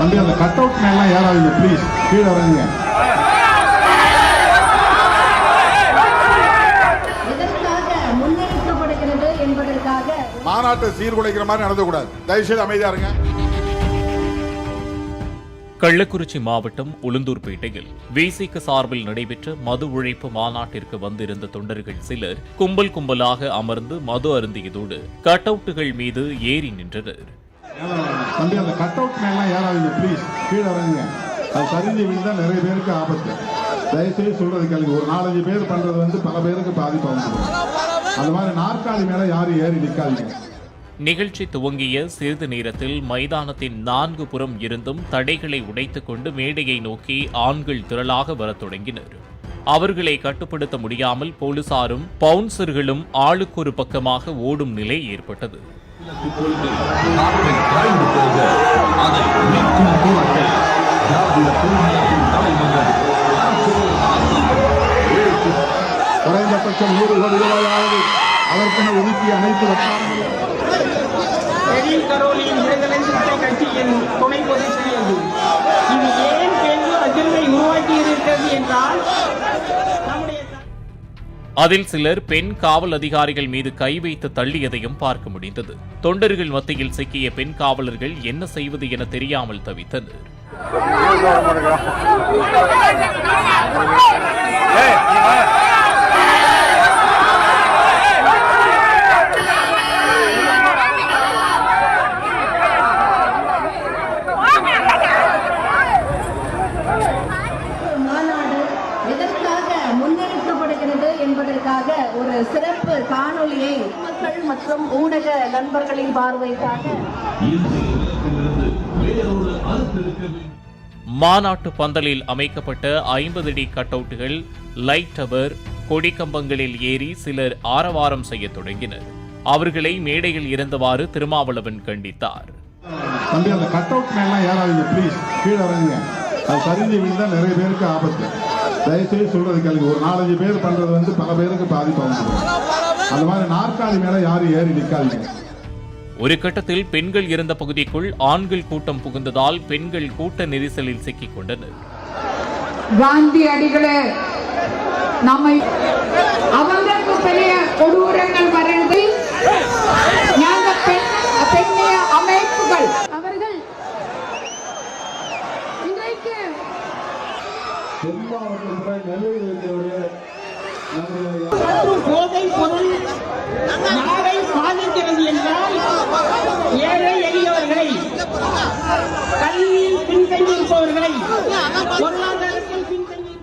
தம்பி அந்த cut out மேலாம் ஏறாதீங்க ப்ளீஸ் கீழே இறங்குங்க. மாநாட்டை சீர்குலைக்கிற மாதிரி நடந்தக்கூடாது. தயவுசெய்து அமைதியா இருங்க. கள்ளக்குறிச்சி மாவட்டம் உளுந்தூர்பேட்டையில் விசிக சார்பில் நடைபெற்ற மது ஒழிப்பு மாநாட்டிற்கு வந்திருந்த தொண்டர்கள் சிலர் கும்பல் கும்பலாக அமர்ந்து மது அருந்தியதோடு கட் அவுட்டுகள் மீது ஏறி நின்றனர். தம்பி அந்த கட் அவுட் மேலாம் ஏறாதீங்க ப்ளீஸ் கீழே இறங்குங்க. அது சரிஞ்சு விழுந்தா நிறைய பேருக்கு ஆபத்து. தயவுசெய்து சொல்றது கேளுங்க. ஒரு நாலஞ்சு பேர் பண்றது வந்து பல பேருக்கு பாதிப்பு அந்த மாதிரி நாற்காலி மேல யாரும் ஏறி நிற்காதீங்க நிகழ்ச்சி துவங்கிய சிறிது நேரத்தில் மைதானத்தின் நான்கு புறம் இருந்தும் தடைகளை உடைத்துக் கொண்டு மேடையை நோக்கி ஆண்கள் திரளாக வரத் தொடங்கினர். அவர்களை கட்டுப்படுத்த முடியாமல் போலீசாரும் பவுன்சர்களும் ஆளுக்கொரு பக்கமாக ஓடும் நிலை ஏற்பட்டது. குறைந்தபட்சம் நூறு கோடி ரூபாயாவது அதற்கென ஒதுக்கி அனைத்து வட்டாரங்களும் கரோலியின் விடுதலை கட்சியின் துணை பொதுச் அதில் சிலர் பெண் காவல் அதிகாரிகள் மீது கை வைத்து தள்ளியதையும் பார்க்க முடிந்தது. தொண்டர்கள் மத்தியில் சிக்கிய பெண் காவலர்கள் என்ன செய்வது என தெரியாமல் தவித்தனர். மாநாடு ஒரு சிறப்பு காணொளியை மக்கள் மற்றும் ஊடக நண்பர்களின் பார்வைக்காக மாநாட்டு பந்தலில் அமைக்கப்பட்ட ஐம்பது அடி கட் அவுட்டுகள் லைட் டவர் கொடிக்கம்பங்களில் ஏறி சிலர் ஆரவாரம் செய்யத் தொடங்கினர். அவர்களை மேடையில் இருந்தவாறு திருமாவளவன் கண்டித்தார். தம்பி அந்த கட் அவுட் மேலாம் ஏறாதீங்க ப்ளீஸ் கீழே இறங்குங்க. அது சரிஞ்சு விழுந்தா நிறைய பேருக்கு ஆபத்து. தயவுசெய்து சொல்றது கேளுங்க. ஒரு நாலஞ்சு பேர் பண்றது வந்து பல பேருக்கு பாதிப்பு வந்துடும் அந்த மாதிரி நாற்காலி மேல யாரும் ஏறி நிக்காதீங்க. ஒரு கட்டத்தில் பெண்கள் இருந்த பகுதிக்குள் ஆண்கள் கூட்டம் புகுந்ததால் பெண்கள் கூட்ட நெரிசலில் சிக்கிக் கொண்டனர் காந்தி அடிகளே நம்மை அவங்களுக்கு பெரிய கொடூரங்கள் வருது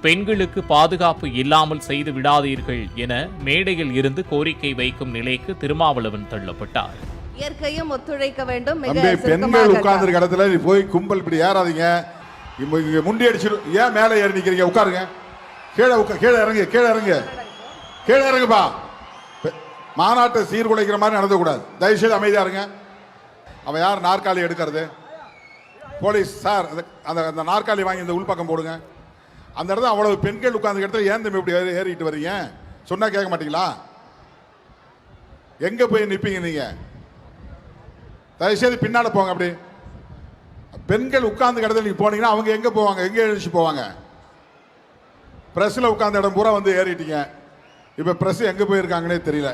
பெண்களுக்கு பாதுகாப்பு இல்லாமல் செய்து விடாதீர்கள் என மேடையில் இருந்து கோரிக்கை வைக்கும் நிலைக்கு திருமாவளவன் தள்ளப்பட்டார். இயற்கையும் ஒத்துழைக்க வேண்டும். பெண்கள் உட்கார்ந்துருக்க இடத்துல நீ போய் கும்பல் இப்படி ஏறாதீங்க. இங்க முண்டி அடிச்சிடும் ஏன் மேலே ஏறி நிக்கிறீங்க? உட்காருங்க. கீழே உட்கா கீழே இறங்கு கீழே இறங்கு. கீழே இறங்குப்பா. பெ- மாநாட்டை சீர்குலைக்கிற மாதிரி நடந்தக்கூடாது. தயவுசெய்து அமைதியா இருங்க. அவன் யார் நாற்காலி எடுக்கிறது? போலீஸ் சார் அந்த அந்த அந்த நாற்காலி வாங்கி இந்த உள்பக்கம் போடுங்க. அந்த இடத்துல அவ்வளவு பெண்கள் உட்காந்து இடத்துல ஏன் தம்பி இப்படி ஏறிட்டு வர்றீங்க? சொன்னால் கேட்க மாட்டீங்களா? எங்கே போய் நிற்பீங்க நீங்கள் தயவுசெய்து பின்னால் போங்க அப்படி. பெண்கள் உட்கார்ந்து இடத்துல நீங்கள் போனீங்கன்னா அவங்க எங்கே போவாங்க? எங்கே எழுச்சி போவாங்க? ப்ரெஸ்ஸில் உட்கார்ந்த இடம் பூரா வந்து ஏறிட்டீங்க. இப்போ ப்ரெஸ் எங்கே போயிருக்காங்கன்னே தெரியல.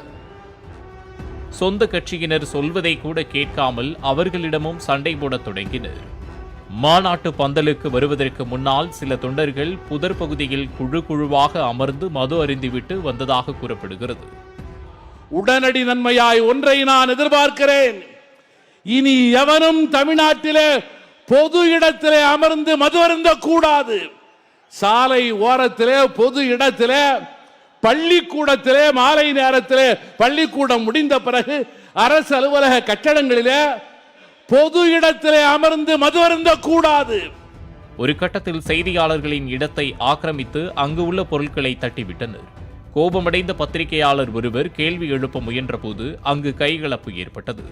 சொந்த கட்சியினர் சொல்வதை கூட கேட்காமல் அவர்களிடமும் சண்டை போடத் தொடங்கினர். மாநாட்டு பந்தலுக்கு வருவதற்கு முன்னால் சில தொண்டர்கள் புதர் பகுதியில் குழு குழுவாக அமர்ந்து மது அறிந்துவிட்டு வந்ததாக கூறப்படுகிறது. உடனடி நன்மையாய் ஒன்றை நான் எதிர்பார்க்கிறேன். இனி எவனும் தமிழ்நாட்டிலே பொது இடத்திலே அமர்ந்து மது அருந்த கூடாது சாலை ஓரத்திலே பொது இடத்திலே பள்ளிக்கூடத்திலே மாலை நேரத்திலே பள்ளிக்கூடம் முடிந்த பிறகு அரசு அலுவலக கட்டடங்களிலே பொது இடத்திலே அமர்ந்து மது அருந்த கூடாது ஒரு கட்டத்தில் செய்தியாளர்களின் இடத்தை ஆக்கிரமித்து அங்கு உள்ள பொருட்களை தட்டிவிட்டனர். கோபமடைந்த பத்திரிகையாளர் ஒருவர் கேள்வி எழுப்ப முயன்றபோது அங்கு கைகலப்பு ஏற்பட்டது.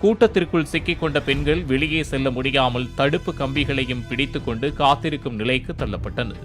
கூட்டத்திற்குள் சிக்கிக்கொண்ட பெண்கள் வெளியே செல்ல முடியாமல் தடுப்பு கம்பிகளையும் பிடித்துக் கொண்டு காத்திருக்கும் நிலைக்கு தள்ளப்பட்டனர்.